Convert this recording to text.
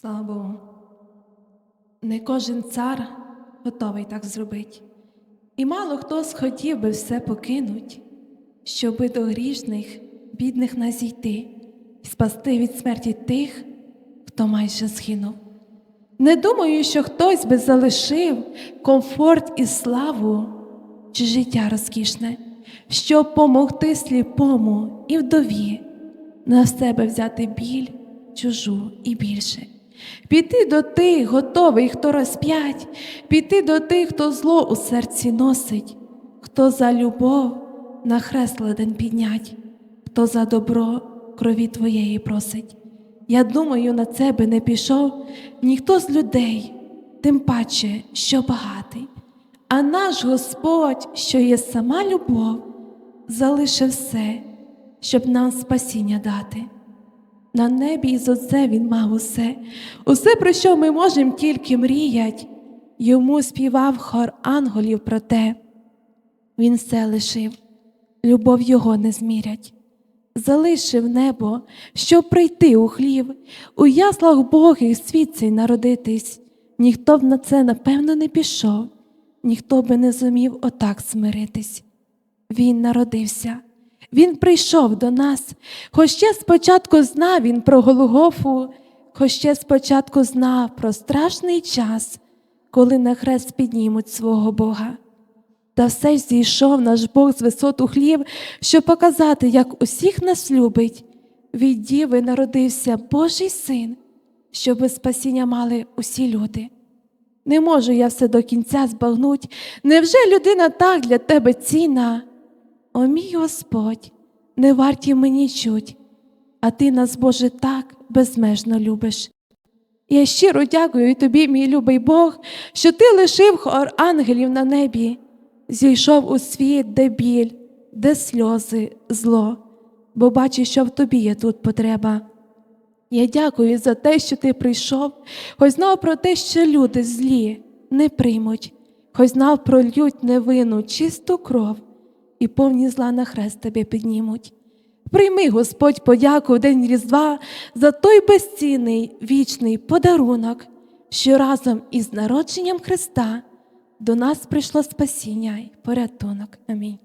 Слава Богу. Не кожен цар готовий так зробити. І мало хто схотів би все покинуть, щоби до грішних, бідних нас зійти і спасти від смерті тих, хто майже згинув. Не думаю, що хтось би залишив комфорт і славу чи життя розкішне, щоб помогти сліпому і вдові, на себе взяти біль чужу і більше. Піти до тих, готовий, хто розп'ять, піти до тих, хто зло у серці носить, хто за любов на хрест ладен піднять, хто за добро крові твоєї просить. Я думаю, на це би не пішов ніхто з людей, тим паче, що багатий. А наш Господь, що є сама любов, залишив все, щоб нам спасіння дати. На небі і за це він мав усе, усе, про що ми можемо тільки мріять. Йому співав хор ангелів про те. Він все лишив, любов його не змірять. Залишив небо, щоб прийти у хлів, у яслах Богих світ цей народитись. Ніхто б на це, напевно, не пішов, ніхто би не зумів отак смиритись. Він народився. Він прийшов до нас, хоч ще спочатку знав він про Голгофу, хоч ще спочатку знав про страшний час, коли на хрест піднімуть свого Бога. Та все ж зійшов наш Бог з висот у хлів, щоб показати, як усіх нас любить. Від діви народився Божий син, щоби спасіння мали усі люди. Не можу я все до кінця збагнуть. Невже людина так для тебе цінна? О мій Господь, не варті мені чуть, а ти нас, Боже, так безмежно любиш. Я щиро дякую тобі, мій любий Бог, що ти лишив хор ангелів на небі, зійшов у світ, де біль, де сльози, зло, бо бачу, що в тобі є тут потреба. Я дякую за те, що ти прийшов, хоч знав про те, що люди злі не приймуть, хоч знав про лють невинну, чисту кров і повні зла на хрест тебе піднімуть. Прийми, Господь, подяку в день Різдва за той безцінний вічний подарунок, що разом із народженням Христа до нас прийшло спасіння й порятунок. Амінь.